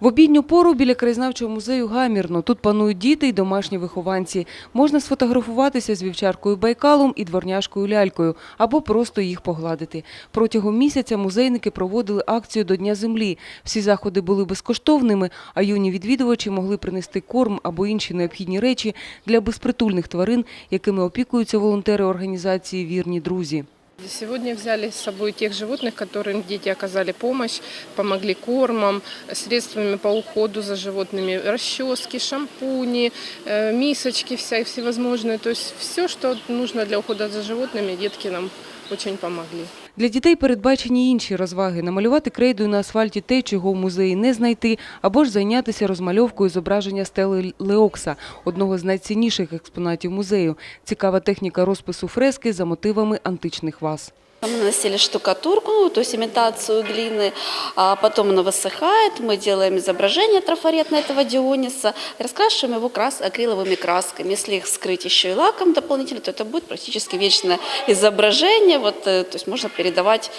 В обідню пору біля краєзнавчого музею гамірно. Тут панують діти й домашні вихованці. Можна сфотографуватися з вівчаркою Байкалом і дворняшкою лялькою або просто їх погладити. Протягом місяця музейники проводили акцію до Дня землі. Всі заходи були безкоштовними, а юні відвідувачі могли принести корм або інші необхідні речі для безпритульних тварин, якими опікуються волонтери організації Вірні друзі. Сегодня взяли с собой тех животных, которым дети оказали помощь, помогли кормом, средствами по уходу за животными, расчески, шампуни, э, мисочки вся, всевозможные. То есть все, что нужно для ухода за животными, детки нам очень помогли. Для дітей передбачені інші розваги – намалювати крейдою на асфальті те, чого в музеї не знайти, або ж зайнятися розмальовкою зображення стели Леокса, одного з найцінніших експонатів музею. Цікава техніка розпису фрески за мотивами античних ваз. Мы наносили штукатурку, ну, то есть имитацию глины, а потом она высыхает, мы делаем изображение трафаретное этого Диониса, раскрашиваем его крас акриловыми красками. Если их скрыть еще и лаком дополнительно, то это будет практически вечное изображение, вот, э, то есть можно передавать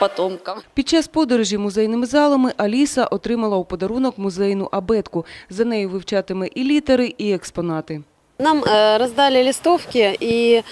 потомкам. Під час подорожі музейними залами Аліса отримала у подарунок музейну абетку. За нею вивчатиме і літери, і експонати. Нам э, раздали листовки, и э,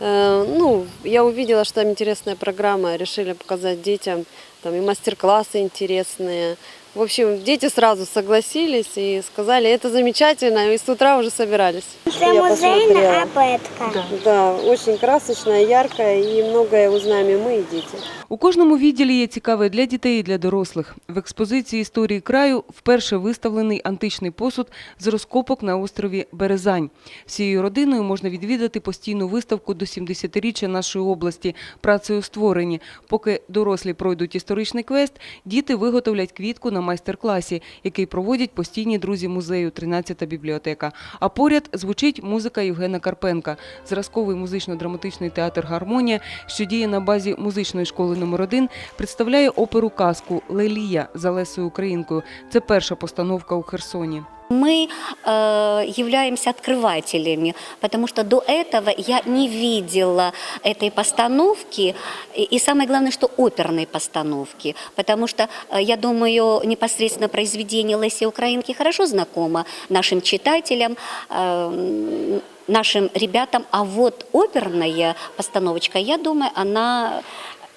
ну, я увидела, что там интересная программа, решили показать детям, там и мастер-классы интересные. В общем, дети сразу согласились и сказали, это замечательно, и с утра уже собирались. Це Я музейна посмотрела. абетка. Да, очень красочная, яркая, и многое узнаем и мы, и дети. У кожному відділі є цікаве для дітей і для дорослих. В експозиції історії краю вперше виставлений античний посуд з розкопок на острові Березань. Всією родиною можна відвідати постійну виставку до 70-річчя нашої області працею створені. Поки дорослі пройдуть історичний квест, діти виготовлять квітку на майстер-класі, який проводять постійні друзі музею 13-та бібліотека. А поряд звучить музика Євгена Карпенка, зразковий музично-драматичний театр Гармонія, що діє на базі музичної школи номер 1 представляє оперу казку Лелія за Лесою Українкою. Це перша постановка у Херсоні. Мы э, являемся открывателями, потому что до этого я не видела этой постановки, и, и самое главное, что оперной постановки, потому что, э, я думаю, непосредственно произведение Леси Украинки хорошо знакомо нашим читателям, э, нашим ребятам, а вот оперная постановочка, я думаю, она...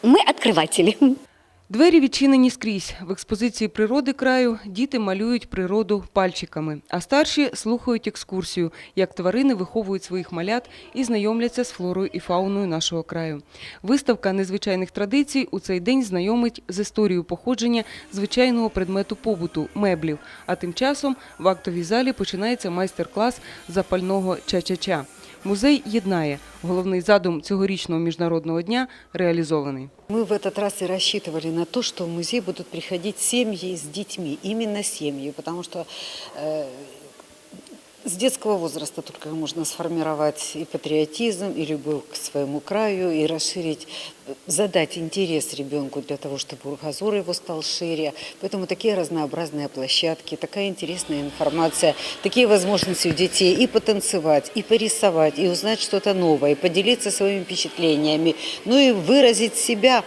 Мы открыватели. Двері відчинені скрізь. В експозиції природи краю діти малюють природу пальчиками, а старші слухають екскурсію, як тварини виховують своїх малят і знайомляться з флорою і фауною нашого краю. Виставка незвичайних традицій у цей день знайомить з історією походження звичайного предмету побуту меблів. А тим часом в актовій залі починається майстер-клас запального ча-ча-ча. Музей єднає. Головний задум цьогорічного міжнародного дня реалізований. Мы в этот раз и рассчитывали на то, что в музей будут приходить семьи с детьми, именно семьи, потому что э, с детского возраста только можно сформировать и патриотизм, и любовь к своему краю, и расширить, э, задать интерес ребенку для того, чтобы кругозор его стал шире. Поэтому такие разнообразные площадки, такая интересная информация, такие возможности у детей и потанцевать, и порисовать, и узнать что-то новое, и поделиться своими впечатлениями, ну и выразить себя.